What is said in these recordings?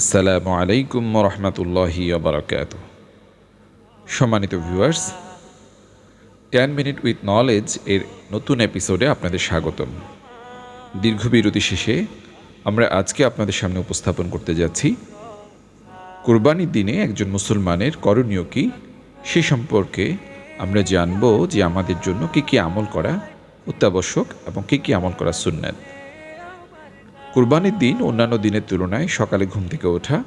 আসসালামু আলাইকুম রহমতুল্লাহি বারকাত সম্মানিত viewers ten minute with knowledge এর নতুন এপিসোডে আপনাদের স্বাগতম। দীর্ঘ বিরতি শেষে আমরা আজকে আপনাদের সামনে উপস্থাপন করতে যাচ্ছি, কোরবানির দিনে একজন মুসলমানের করণীয় কী সে সম্পর্কে আমরা জানব যে আমাদের জন্য কী কী আমল করা অত্যাবশ্যক এবং কী কী আমল করা সুন্নাত। কুরবানির দিন অন্যান্য দিনের তুলনায় সকালে ঘুম থেকে ওঠা,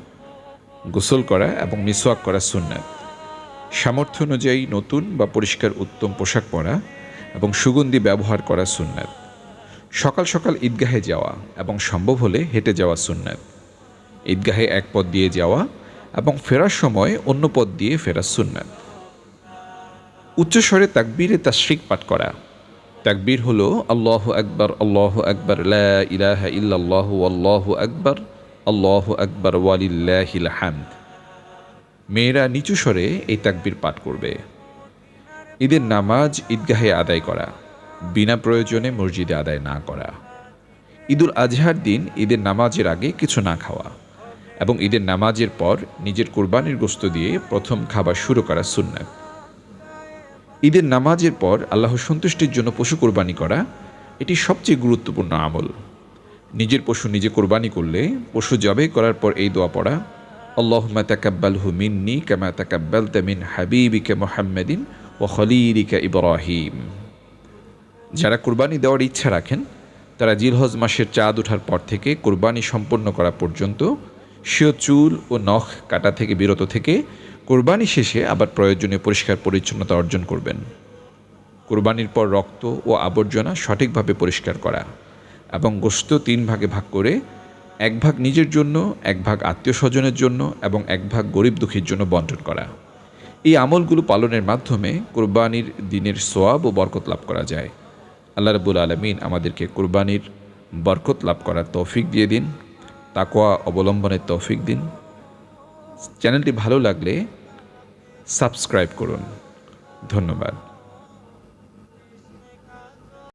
গোসল করা এবং মিসওয়াক করা সুন্নাত। সামর্থ্য অনুযায়ী নতুন বা পরিষ্কার উত্তম পোশাক পরা এবং সুগন্ধি ব্যবহার করা সুন্নাত। সকাল সকাল ঈদগাহে যাওয়া এবং সম্ভব হলে হেঁটে যাওয়া সুন্নাত। ঈদগাহে এক পথ দিয়ে যাওয়া এবং ফেরার সময় অন্য পথ দিয়ে ফেরা সুন্নাত। উচ্চস্বরে তাকবীরে তাশরিক পাঠ করা তাকবীর হলো, আল্লাহ আকবর আল্লাহ আকবর ইলাহা ইল্লাল্লাহু আল্লাহু আকবর আল্লাহু আকবর, ওয়ালিল্লাহিল হামদ। মেয়েরা নিচু স্বরে এই তাকবীর পাঠ করবে। ঈদের নামাজ ঈদগাহে আদায় করা, বিনা প্রয়োজনে মসজিদে আদায় না করা। ঈদুল আজহার দিন ঈদের নামাজের আগে কিছু না খাওয়া এবং ঈদের নামাজের পর নিজের কোরবানির গোস্ত দিয়ে প্রথম খাবার শুরু করা সুন্নাত। ঈদের নামাজের পর আল্লাহ সন্তুষ্টির জন্য পশু কোরবানি করা, এটি সবচেয়ে গুরুত্বপূর্ণ আমল। নিজের পশু নিজে কোরবানি করলে পশু জবে করার পর এই দোয়া পড়া আল্লাহমা তাকাব্বাল হু মিন্নি কামা তাকাব্বাল তামিন হাবিবিকে মোহাম্মদিন ও খলিরিকা ইব্রাহিম। যারা কোরবানি দেওয়ার ইচ্ছা রাখেন, তারা জিলহজ মাসের চাঁদ ওঠার পর থেকে কোরবানি সম্পন্ন করা পর্যন্ত স্বীয় চুল ও নখ কাটা থেকে বিরত থেকে কোরবানি শেষে আবার প্রয়োজনীয় পরিষ্কার পরিচ্ছন্নতা অর্জন করবেন। কোরবানির পর রক্ত ও আবর্জনা সঠিকভাবে পরিষ্কার করা এবং গোস্ত তিন ভাগে ভাগ করে এক ভাগ নিজের জন্য, এক ভাগ আত্মীয় স্বজনের জন্য এবং এক ভাগ গরিব দুঃখীর জন্য বন্টন করা। এই আমলগুলো পালনের মাধ্যমে কোরবানির দিনের সোয়াব ও বরকত লাভ করা যায়। আল্লাহ রবুল আলমিন আমাদেরকে কোরবানির বরকত লাভ করার তৌফিক দিয়ে দিন। তাকোয়া অবলম্বনের তৌফিক দিন। চ্যানেলটি ভালো লাগলে সাবস্ক্রাইব করুন। ধন্যবাদ।